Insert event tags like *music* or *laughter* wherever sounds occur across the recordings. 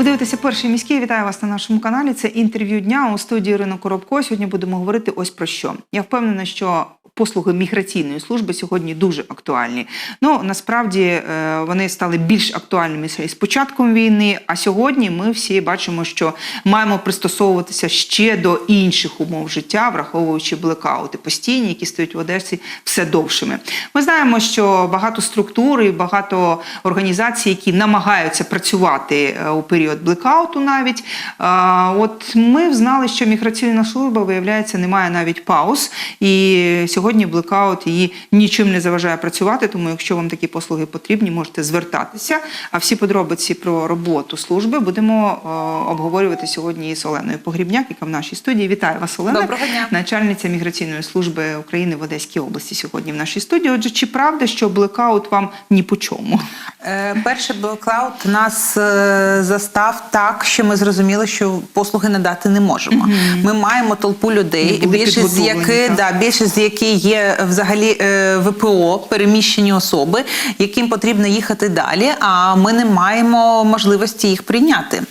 Ви дивитеся перший міський. Вітаю вас на нашому каналі. Це інтерв'ю дня у студії Ірина Коробко. Сьогодні будемо говорити ось про що. Я впевнена, що послуги міграційної служби сьогодні дуже актуальні. Ну насправді е, вони стали більш актуальними з початком війни. А сьогодні ми всі бачимо, що маємо пристосовуватися ще до інших умов життя, враховуючи блекаути постійні, які стають в Одесі все довшими. Ми знаємо, що багато структур і багато організацій, які намагаються працювати е, у період блекауту, навіть от ми знали, що міграційна служба виявляється не має навіть пауз, і сьогодні блекаут її нічим не заважає працювати. Тому, якщо вам такі послуги потрібні, можете звертатися. А всі подробиці про роботу служби будемо е, обговорювати сьогодні із Оленою Погрібняк, яка в нашій студії. Вітаю вас, Олена. Доброго дня. начальниця міграційної служби України в Одеській області сьогодні в нашій студії. Отже, чи правда, що блекаут вам ні по чому? Е, Перший блокаут нас е, застав так, що ми зрозуміли, що послуги надати не можемо. Ми маємо толпу людей, більшість з яких да, більшість з яких є взагалі е, ВПО, переміщені особи, яким потрібно їхати далі. А ми не маємо можливості їх прийняти.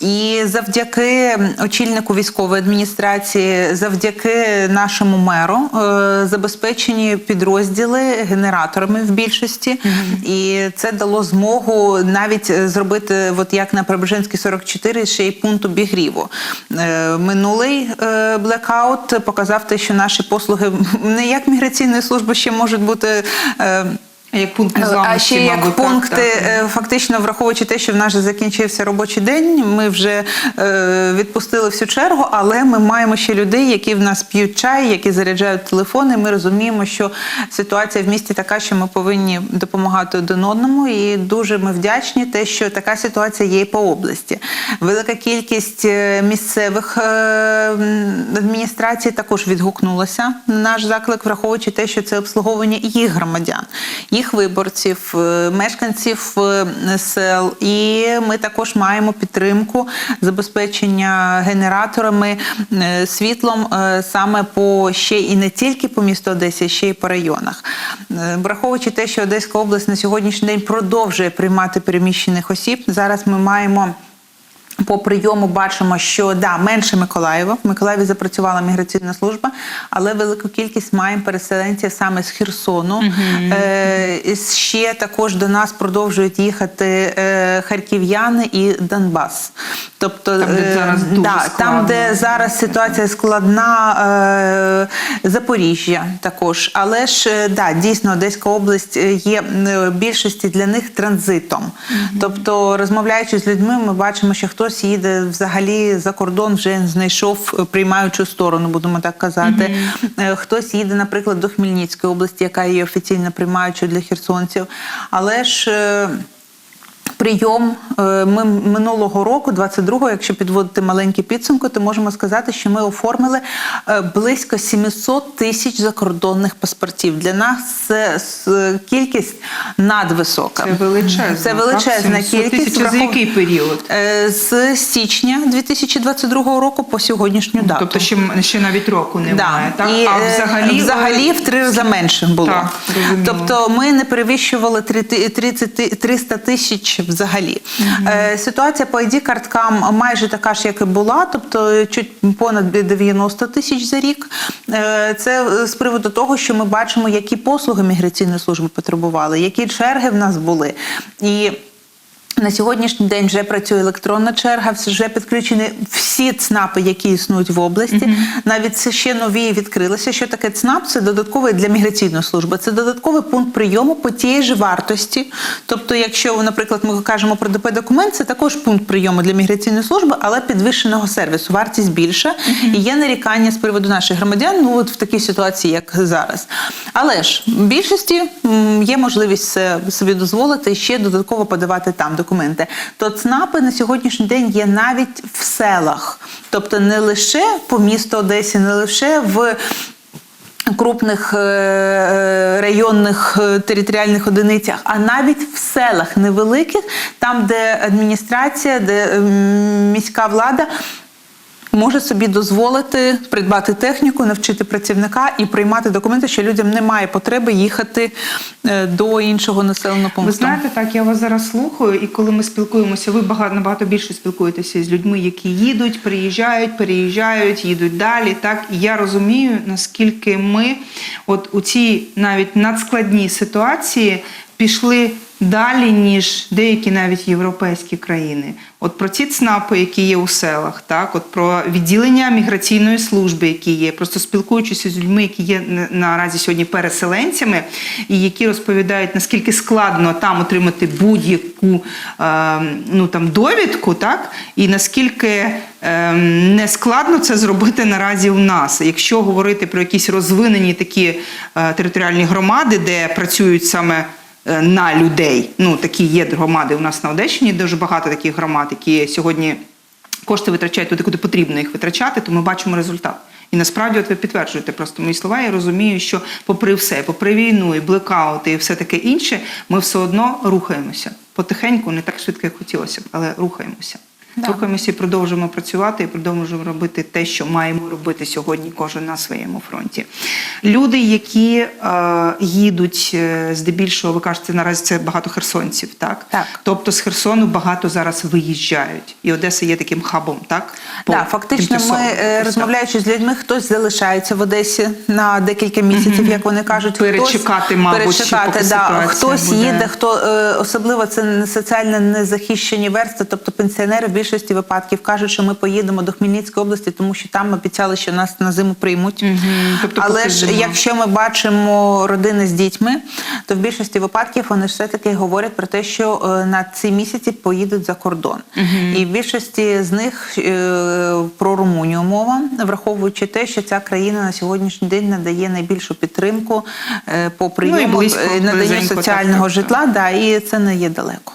І завдяки очільнику військової адміністрації, завдяки нашому меру, е, забезпечені підрозділи генераторами в більшості, і це дало змогу навіть е, зробити, от як на Преображенській 44, ще й пункт обігріву. Е, Минулий е, блекаут показав те, що наші послуги не як міграційної служби ще можуть бути. Як пункт а ще як мабуть, пункти, так. е, фактично враховуючи те, що в нас же закінчився робочий день, ми вже е, відпустили всю чергу, але ми маємо ще людей, які в нас п'ють чай, які заряджають телефони. Ми розуміємо, що ситуація в місті така, що ми повинні допомагати один одному, і дуже ми вдячні те, що така ситуація є і по області. Велика кількість е, місцевих е, адміністрацій також відгукнулася на наш заклик, враховуючи те, що це обслуговування їх громадян, їх виборців, е, мешканців е, сел. І ми також маємо підтримку забезпечення генераторами е, світлом саме по ще і не тільки по місту Одесі, ще й по районах. Враховуючи те, що Одеська область на сьогоднішній день продовжує приймати переміщених осіб. Зараз ми маємо. По прийому бачимо, що да, менше Миколаєва. В Миколаєві запрацювала міграційна служба, але велику кількість маємо переселенців саме з Херсону. Е, ще також до нас продовжують їхати е, харків'яни і Донбас. Тобто, Там, де е, зараз дуже да, там, де зараз ситуація складна, е, Запоріжжя також. Але ж е, да, дійсно Одеська область е, є е, більшості для них транзитом. Тобто, розмовляючи з людьми, ми бачимо, що хтось їде взагалі за кордон, вже знайшов е, приймаючу сторону, будемо так казати. Е, Хтось їде, наприклад, до Хмельницької області, яка є офіційно приймаючою для херсонців. Але ж. Прийом е, ми минулого року, 22-го, якщо підводити маленькі підсумки, то можемо сказати, що ми оформили е, близько 700 тисяч закордонних паспортів. Для нас це кількість надвисока. Це величезна. Це величезна так? кількість. врахов- який період? Е, З січня 2022 року по сьогоднішню дату. Тобто ще, ще навіть року немає. Да. Так? І, а взагалі, взагалі в три рази менше було. Так, тобто ми не перевищували три ти- 30 ти- 300 тисяч взагалі. Е, ситуація по id карткам майже така ж, як і була, тобто чуть понад 90 тисяч за рік. Е, це з приводу того, що ми бачимо, які послуги міграційної служби потребували, які черги в нас були. І на сьогоднішній день вже працює електронна черга, вже підключені всі ЦНАПи, які існують в області. Навіть це ще нові відкрилися. Що таке ЦНАП? Це додатковий для міграційної служби. Це додатковий пункт прийому по тієї ж вартості. Тобто, якщо, наприклад, ми кажемо про ДП документ, це також пункт прийому для міграційної служби, але підвищеного сервісу. Вартість більша і є нарікання з приводу наших громадян. Ну от в такій ситуації, як зараз. Але ж в більшості є можливість собі дозволити ще додатково подавати там документи. То ЦНАПи на сьогоднішній день є навіть в селах, тобто не лише по місту Одесі, не лише в. Крупних е, е, районних е, територіальних одиницях, а навіть в селах невеликих, там, де адміністрація, де міська влада може собі дозволити придбати техніку, навчити працівника і приймати документи, що людям немає потреби їхати е, до іншого населеного пункту. Ви знаєте, так я вас зараз слухаю, і коли ми спілкуємося, ви багато набагато більше спілкуєтеся з людьми, які їдуть, приїжджають, переїжджають, їдуть далі. Так і я розумію, наскільки ми, от у цій навіть надскладній ситуації, пішли далі, ніж деякі навіть європейські країни. От про ці ЦНАПи, які є у селах, так от про відділення міграційної служби, які є, просто спілкуючися з людьми, які є наразі сьогодні переселенцями, і які розповідають, наскільки складно там отримати будь-яку е, ну там довідку, так і наскільки е, не складно це зробити наразі у нас. Якщо говорити про якісь розвинені такі е, територіальні громади, де працюють саме на людей. Ну такі є громади у нас на Одещині, дуже багато таких громад, які сьогодні кошти витрачають туди, куди потрібно їх витрачати, то ми бачимо результат. І насправді, от ви підтверджуєте просто мої слова. Я розумію, що попри все, попри війну і блекаути, і все таке інше, ми все одно рухаємося потихеньку, не так швидко, як хотілося б, але рухаємося. Да. Рухаємося і продовжуємо працювати, і продовжуємо робити те, що маємо робити сьогодні, кожен на своєму фронті. Люди, які е, їдуть е, здебільшого, ви кажете, наразі це багато херсонців, так? Так. Тобто з Херсону багато зараз виїжджають, і Одеса є таким хабом, так? По Так, фактично, ми е, Ось розмовляючи з людьми, хтось залишається в Одесі на декілька місяців, як вони кажуть. Перечекати, хтось, мабуть, перечекати, поки да. хтось буде. їде, хто е, особливо це не соціально незахищені версти, тобто пенсіонери в більшості випадків кажуть, що ми поїдемо до Хмельницької області, тому що там обіцяли, що нас на зиму приймуть. Тобто Але ж зима. якщо ми бачимо родини з дітьми, то в більшості випадків вони все-таки говорять про те, що е, на ці місяці поїдуть за кордон. І в більшості з них е, про Румунію мова, враховуючи те, що ця країна на сьогоднішній день надає найбільшу підтримку е, по прийому Ну, близько, наданню так, соціального так, житла, да, і це не є далеко.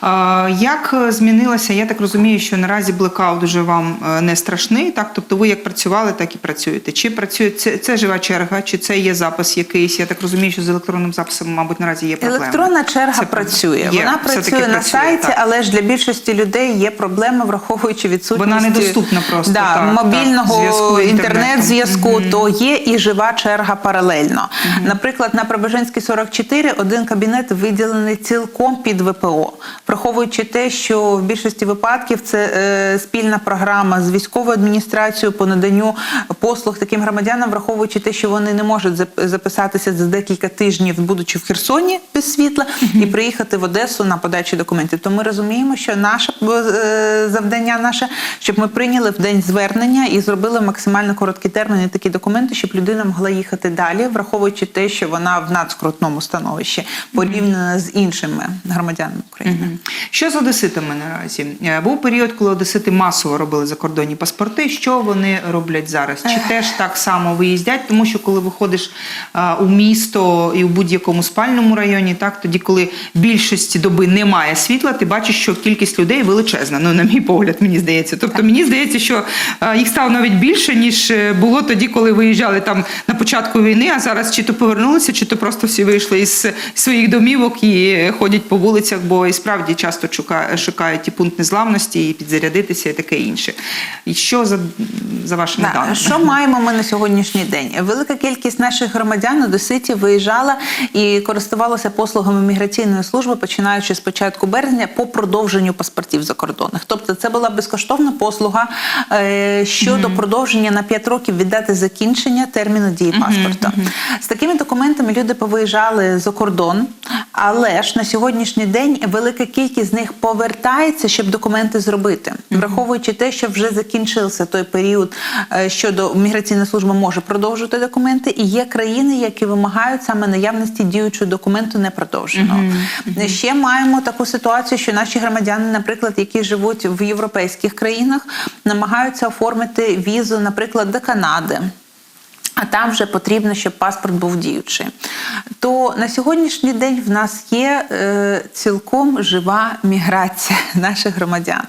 А, Як е, змінилося? Я так розумію, що наразі блекаут вже вам е, не страшний. Так, тобто ви як працювали, так і працюєте. Чи працює це, це жива черга, чи це є запис якийсь? Я так розумію, що з електронним записом, мабуть, наразі є проблема. Електронна черга Це працює. Є, Вона працює на працює, сайті, так. але ж для більшості людей є проблеми, враховуючи відсутність Вона недоступна просто, да, так, мобільного зв'язку, інтернет-зв'язку, то є і жива черга паралельно. Наприклад, на Прибеженській 44 один кабінет виділений цілком під ВПО, враховуючи те, що в більшості випадків це е, спільна програма з військовою адміністрацією по наданню послуг таким громадянам, враховуючи те, що вони не можуть записатися за декілька тижнів, будучи в Херсоні без світла, і приїхати в Одесу на подачу документів. То ми розуміємо, що наше е, завдання наше, щоб ми прийняли в день звернення і зробили максимально короткі терміни такі документи, щоб людина могла їхати далі, враховуючи те, що вона в надскрутному становищі порівняно з іншими громадянами України. Що з одеситами наразі? Е, Був період, коли одесити масово робили закордонні паспорти. Що вони роблять зараз? Чи теж так само виїздять? Тому що коли виходиш у місто і у будь-якому спальному районі, так тоді, коли більшості доби немає світла, ти бачиш, що кількість людей величезна. Ну, на мій погляд, мені здається. Тобто мені здається, що їх стало навіть більше, ніж е, було тоді, коли виїжджали там на початку війни, а зараз чи то повернулися, чи то просто всі вийшли із своїх домівок і ходять по вулицях, бо і справді часто шукають і пункт незламності, і підзарядитися, і таке інше. І що за, за вашими Да. даними? Що маємо ми на сьогоднішній день? Велика кількість наших громадян одеситів виїжджала і користувалася послугами міграційної служби, починаючи з початку березня по продовженню паспортів закордонних. Тобто, це була безкоштовна послуга е, щодо продовження на 5 років віддати закінчення терміну дії паспорта. З такими документами люди повиїжджали за кордон, але ж на сьогоднішній день велика кількість з них повертається, щоб документи зробити, враховуючи те, що вже закінчився той період, е, щодо міграційна служба може продовжувати документи, і є країни, які вимагають саме наявності діючого документу не непродовженого. Ще маємо таку ситуацію, що наші громадяни, наприклад, які живуть в європейських країнах, намагаються оформити візу, наприклад, до Канади. А там вже потрібно, щоб паспорт був діючий. То на сьогоднішній день в нас є е, цілком жива міграція *laughs* наших громадян.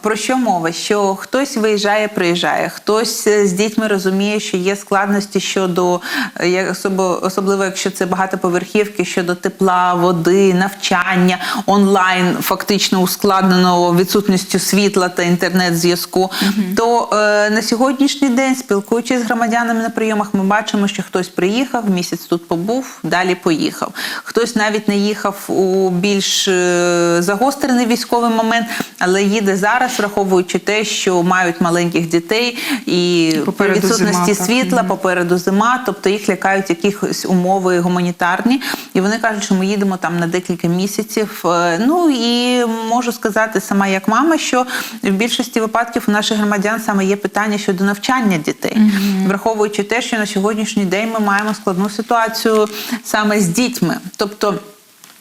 Про що мова? Що хтось виїжджає, приїжджає, хтось е, з дітьми розуміє, що є складності щодо е, особливо, якщо це багатоповерхівки, щодо тепла, води, навчання онлайн, фактично ускладненого відсутністю світла та інтернет-зв'язку. То е, на сьогоднішній день, спілкуючись з громадянами на прийомах, ми бачимо, що хтось приїхав, місяць тут побув, далі поїхав. Хтось навіть не їхав у більш е, загострений військовий момент, але їде зараз, враховуючи те, що мають маленьких дітей і при Попереду відсутності зима, так. світла, попереду зима, тобто їх лякають якісь умови гуманітарні, і вони кажуть, що ми їдемо там на декілька місяців. Е, Ну і можу сказати сама як мама, що в більшості випадків у наших громадян саме є питання щодо навчання дітей, враховуючи те, що на сьогоднішній день ми маємо складну ситуацію саме з дітьми, тобто.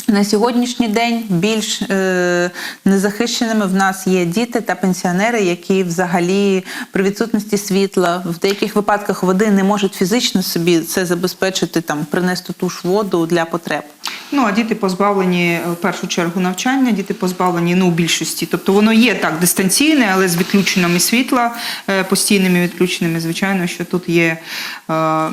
На сьогоднішній день більш е, незахищеними в нас є діти та пенсіонери, які взагалі при відсутності світла в деяких випадках води не можуть фізично собі це забезпечити, там принести ту ж воду для потреб. Ну а діти позбавлені е, в першу чергу навчання, діти позбавлені ну у більшості. Тобто воно є так дистанційне, але з відключеннями світла, е, постійними відключеннями. Звичайно, що тут є е,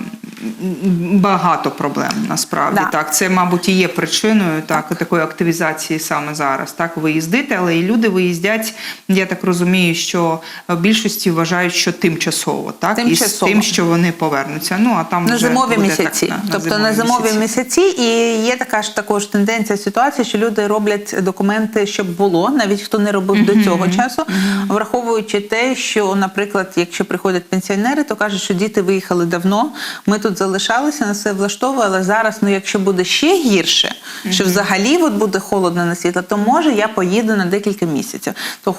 багато проблем насправді. Да. Так, це, мабуть, і є причиною так, такої активізації саме зараз. Так, виїздити, але і люди виїздять. Я так розумію, що в більшості вважають, що тимчасово, так і з тим, що вони повернуться. Ну а там на вже зимові буде місяці. Так, тобто на зимові місяці. і є така ж також тенденція ситуації, що люди роблять документи, щоб було, навіть хто не робив до цього часу, враховуючи те, що, наприклад, якщо приходять пенсіонери, то кажуть, що діти виїхали давно. Ми тут залишалися, нас все влаштовує, але зараз, ну якщо буде ще гірше, що взагалі от буде холодно на світло, то може я поїду на декілька місяців. То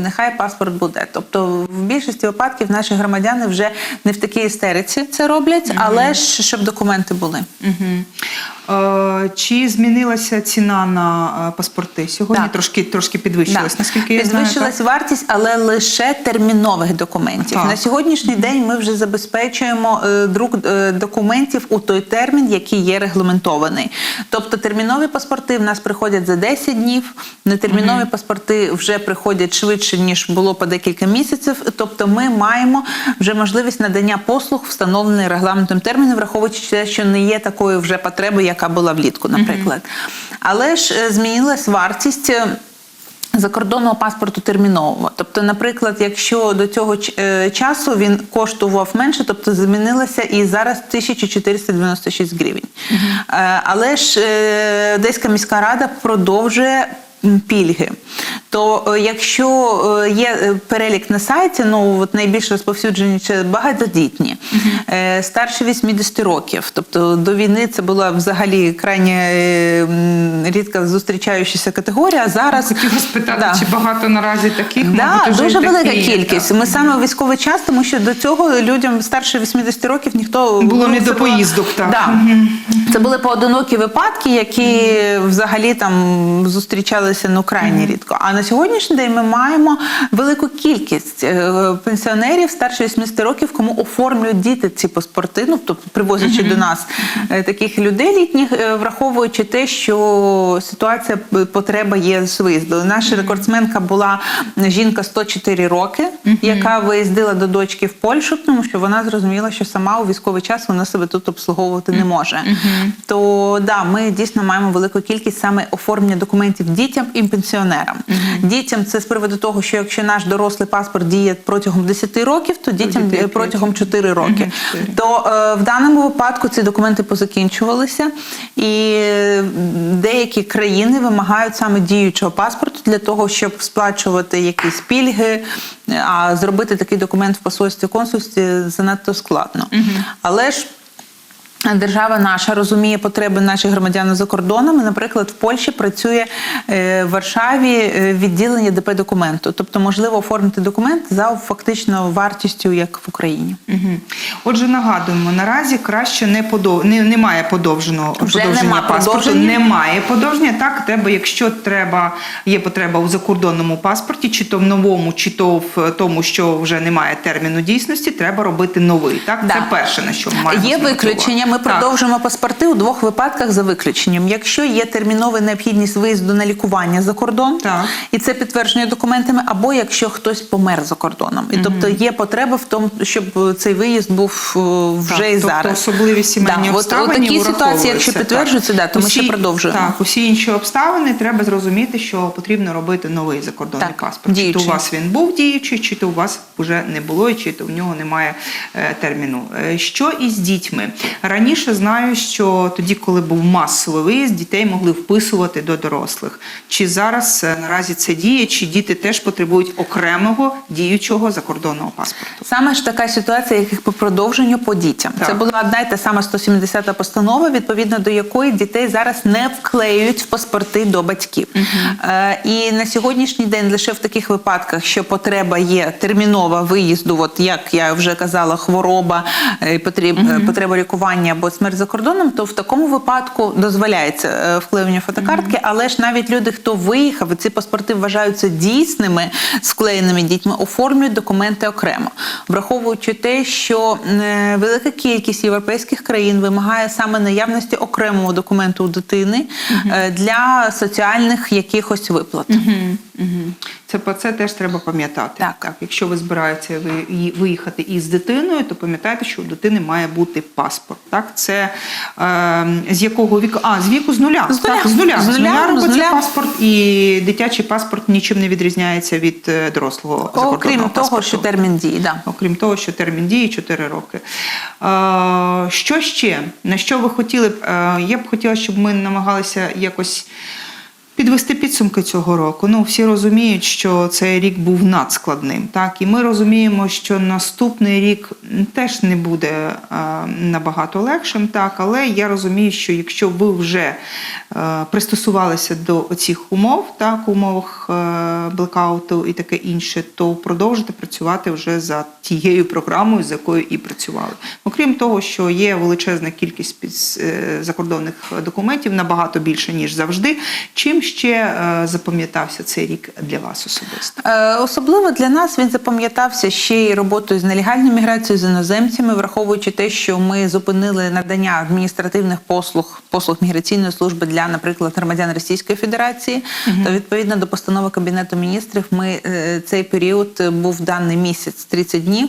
нехай паспорт буде. Тобто, в більшості випадків наші громадяни вже не в такій істериці це роблять, але ж щоб документи були. Е, Чи змінилася ціна на е, паспорти? Сьогодні Так. трошки трошки підвищилась, Да. наскільки я знаю. Підвищилась так? вартість, але лише термінових документів. Так. На сьогоднішній день ми вже забезпечуємо е, друк е, документів у той термін, який є регламентований. Тобто термінові паспорти в нас приходять за 10 днів, нетермінові паспорти вже приходять швидше, ніж було по декілька місяців. Тобто ми маємо вже можливість надання послуг, встановлений регламентом терміну, враховуючи те, що не є такої вже потреби, яка була влітку, наприклад. Але ж е, змінилась вартість. е, Закордонного паспорту термінового. Тобто, наприклад, якщо до цього е, часу він коштував менше, тобто змінилося і зараз 1496 гривень. Е, Але ж Одеська міська рада продовжує пільги. То е, якщо е, є е, перелік на сайті, ну от найбільш розповсюджені це багатодітні, е, старше 80 років. Тобто до війни це була взагалі крайне е, рідко зустрічаючася категорія. а Зараз Хотіла спитати, Да. чи багато наразі таких? Да, Мабуть, дуже і такі велика кількість. так. Ми саме військовий час, тому що до цього людям старше 80 кроків ніхто Було не до поїздок, так. Да. Це були поодинокі випадки, які взагалі там зустрічалися ну крайні рідко. А на сьогоднішній день ми маємо велику кількість е, пенсіонерів старше 80 років, кому оформлюють діти ці паспорти, ну тобто привозячи до нас е, таких людей літніх, е, враховуючи те, що ситуація потреба є з виїзду. Наша рекордсменка була жінка 104 роки, яка виїздила до дочки в Польщу, тому що вона зрозуміла, що сама у військовий час вона себе тут обслуговувати не може. То да, ми дійсно маємо велику кількість саме оформлення документів дітям і пенсіонерам. Дітям це з приводу того, що якщо наш дорослий паспорт діє протягом 10 років, то дітям дітей е, протягом 4 роки. Чотири. То е, в даному випадку ці документи позакінчувалися, і деякі країни вимагають саме діючого паспорту для того, щоб сплачувати якісь пільги. е, А зробити такий документ в посольстві консульстві занадто складно. Але ж Держава наша розуміє потреби наших громадян за кордоном. І, Наприклад, в Польщі працює е, в Варшаві е, відділення ДП документу, тобто можливо оформити документ за фактично вартістю, як в Україні. Мгм. Отже, нагадуємо, наразі краще не подов... не, немає подовженого Вже подовження нема паспорту. подовження. Немає подовження. Так, треба, якщо треба, є потреба у закордонному паспорті, чи то в новому, чи то в тому, що вже немає терміну дійсності, треба робити новий. Так, Да. це перше на що ми маємо Є виключення. Ми Так. продовжуємо паспорти у двох випадках за виключенням. Якщо є термінова необхідність виїзду на лікування за кордон, Так. і це підтвердження документами, або якщо хтось помер за кордоном, і тобто є потреба в тому, щоб цей виїзд був е, вже Так, і тобто зараз. особливі сімейні да, обставини от такі ситуації, якщо так. підтверджуються, да, то ми ще продовжуємо. Так, усі інші обставини треба зрозуміти, що потрібно робити новий закордонний Так, паспорт. Чи то у вас він був діючий, чи то у вас вже не було, і чи то в нього немає е, терміну. Е, Що із дітьми? Раніше знаю, що тоді, коли був масовий виїзд, дітей могли вписувати до дорослих. Чи зараз е, наразі це діє, чи діти теж потребують окремого діючого закордонного паспорту? Саме ж така ситуація, як по продовженню по дітям. Так. Це була одна й та сама 170 постанова, відповідно до якої дітей зараз не вклеюють в паспорти до батьків. Е, і на сьогоднішній день лише в таких випадках, що потреба є термінова виїзду, от як я вже казала, хвороба, е, потреб, е, потреба лікування або смерть за кордоном, то в такому випадку дозволяється е, вклеювання фотокартки, але ж навіть люди, хто виїхав, ці паспорти вважаються дійсними з вклеєними дітьми, оформлюють документи окремо, враховуючи те, що е, велика кількість європейських країн вимагає саме наявності окремого документу у дитини е, для соціальних якихось виплат. Це про це теж треба пам'ятати. Так. якщо ви збираєтеся виїхати із дитиною, то пам'ятайте, що у дитини має бути паспорт. Так, це е, з якого віку? А з віку з нуля. З нуля. Так, з нуля. З З нуля, нуля з робиться нуля. паспорт, і дитячий паспорт нічим не відрізняється від е, дорослого Окрім закордонного того, паспорту. що термін дії, да. Окрім того, що термін дії 4 роки. Е, що ще? На що ви хотіли б? Е, я б хотіла, щоб ми намагалися якось. Підвести підсумки цього року. Ну, всі розуміють, що цей рік був надскладним. Так? І ми розуміємо, що наступний рік теж не буде е, набагато легшим. Так? Але я розумію, що якщо ви вже е, пристосувалися до цих умов, так, умовах е, блекауту і таке інше, то продовжите працювати вже за тією програмою, з якою і працювали. Окрім того, що є величезна кількість закордонних документів, набагато більше, ніж завжди. Чим ще е, запам'ятався цей рік для вас особисто? Е, Особливо для нас він запам'ятався ще й роботою з нелегальною міграцією з іноземцями, враховуючи те, що ми зупинили надання адміністративних послуг послуг міграційної служби для, наприклад, громадян Російської Федерації. То відповідно до постанови Кабінету міністрів, ми е, цей період був даний місяць 30 днів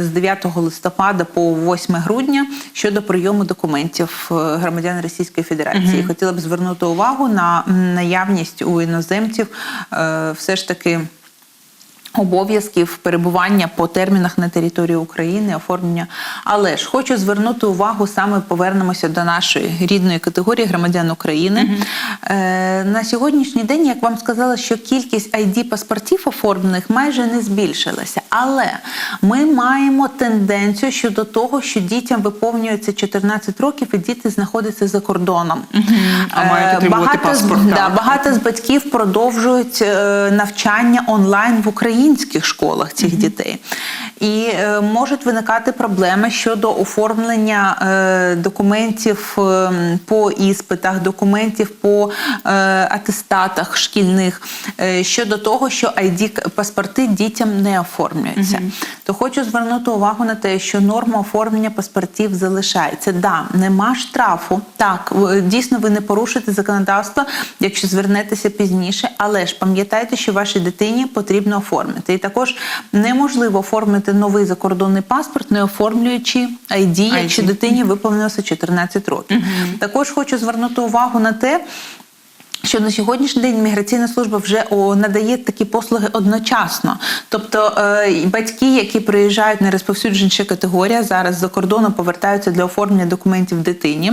з 9 листопада по 8 грудня щодо прийому документів громадян Російської Федерації. Хотіла б звернути увагу на наявність у іноземців е, все ж таки. Обов'язків перебування по термінах на території України, оформлення. Але ж хочу звернути увагу, саме повернемося до нашої рідної категорії громадян України. Е, на сьогоднішній день, як вам сказала, що кількість id паспортів оформлених майже не збільшилася. Але ми маємо тенденцію щодо того, що дітям виповнюється 14 років, і діти знаходяться за кордоном. А мають Е, отримувати багато з- паспорт, Да, багато з батьків продовжують е, навчання онлайн в українських школах цих дітей. І е, можуть виникати проблеми щодо оформлення е, документів е, по іспитах, документів по е, атестатах шкільних е, щодо того, що ID паспорти дітям не оформлюються. То хочу звернути увагу на те, що норма оформлення паспортів залишається. Да, нема штрафу. Так, дійсно ви не порушите законодавство, якщо звернетеся пізніше, але ж пам'ятайте, що вашій дитині потрібно оформити. І також неможливо оформити новий закордонний паспорт, не оформлюючи ID, якщо дитині виповнилося 14 років. Також хочу звернути увагу на те. Що на сьогоднішній день міграційна служба вже надає такі послуги одночасно. Тобто е, батьки, які приїжджають на розповсюдженша категорія, зараз за кордону повертаються для оформлення документів дитині,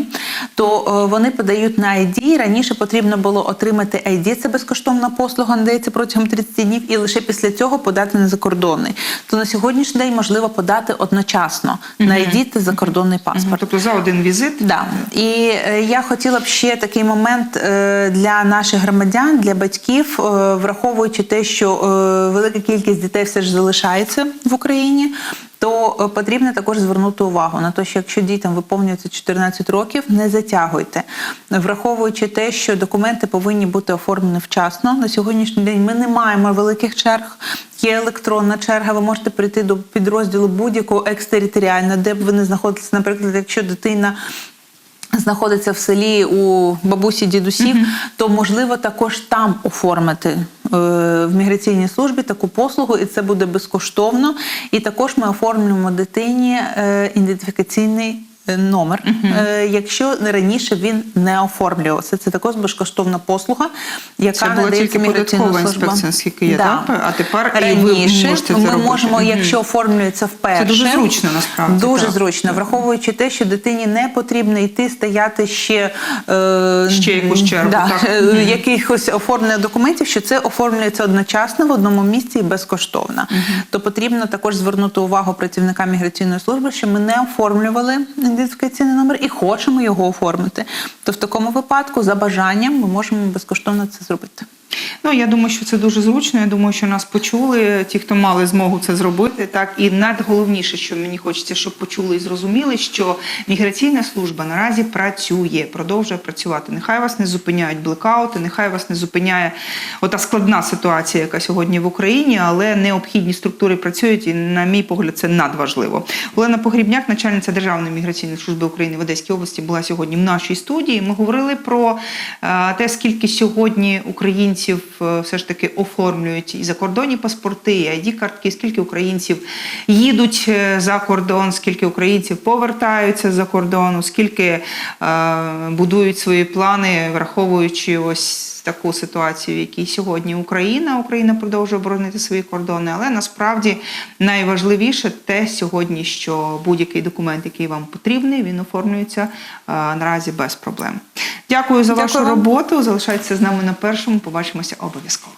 то е, вони подають на ID. Раніше потрібно було отримати ID, це безкоштовна послуга, надається протягом 30 днів, і лише після цього подати на закордонний. То на сьогоднішній день можливо подати одночасно на ID та закордонний паспорт. Тобто за один візит Да. І е, я хотіла б ще такий момент е, наших громадян, для батьків, е, враховуючи те, що е, велика кількість дітей все ж залишається в Україні. То е, потрібно також звернути увагу на те, що якщо дітям виповнюється 14 років, не затягуйте, враховуючи те, що документи повинні бути оформлені вчасно. На сьогоднішній день ми не маємо великих черг. Є електронна черга. Ви можете прийти до підрозділу будь-якого екстериторіально, де б ви не знаходилися. Наприклад, якщо дитина знаходиться в селі у бабусі дідусів, то можливо також там оформити е, в міграційній службі таку послугу, і це буде безкоштовно. І також ми оформлюємо дитині е, ідентифікаційний. Е, Номер, Е, якщо раніше він не оформлювався, це також безкоштовна послуга, яка Це була надається тільки податкова інспекція, наскільки є, Да. так? А тепер і ви раніше можете це ми робити. можемо, якщо оформлюється вперше, Це дуже зручно, насправді, Дуже так. зручно, враховуючи те, що дитині не потрібно йти стояти ще, е, Ще якусь чергу, да, так. е, якихось оформлення документів, що це оформлюється одночасно в одному місці і безкоштовно. То потрібно також звернути увагу працівника міграційної служби, що ми не оформлювали ідентифікаційний номер і хочемо його оформити. То в такому випадку, за бажанням, ми можемо безкоштовно це зробити. Ну я думаю, що це дуже зручно. Я думаю, що нас почули ті, хто мали змогу це зробити. Так і найголовніше, що мені хочеться, щоб почули і зрозуміли, що міграційна служба наразі працює, продовжує працювати. Нехай вас не зупиняють блекаути, нехай вас не зупиняє ота складна ситуація, яка сьогодні в Україні, але необхідні структури працюють, і на мій погляд, це надважливо. Олена Погрібняк, начальниця Державної міграційної служби України в Одеській області, була сьогодні в нашій студії. Ми говорили про е, те, скільки сьогодні українців е, все ж таки оформлюють і закордонні паспорти, і id картки, скільки українців їдуть е, за кордон, скільки українців повертаються за кордону, скільки е, будують свої плани, враховуючи ось таку ситуацію, в якій сьогодні Україна. Україна продовжує оборонити свої кордони, але насправді найважливіше те сьогодні, що будь-який документ, який вам потрібний, він оформлюється е, наразі без проблем. Дякую за вашу Дякую вам. роботу. Залишайтеся з нами на першому. Побачимося обов'язково.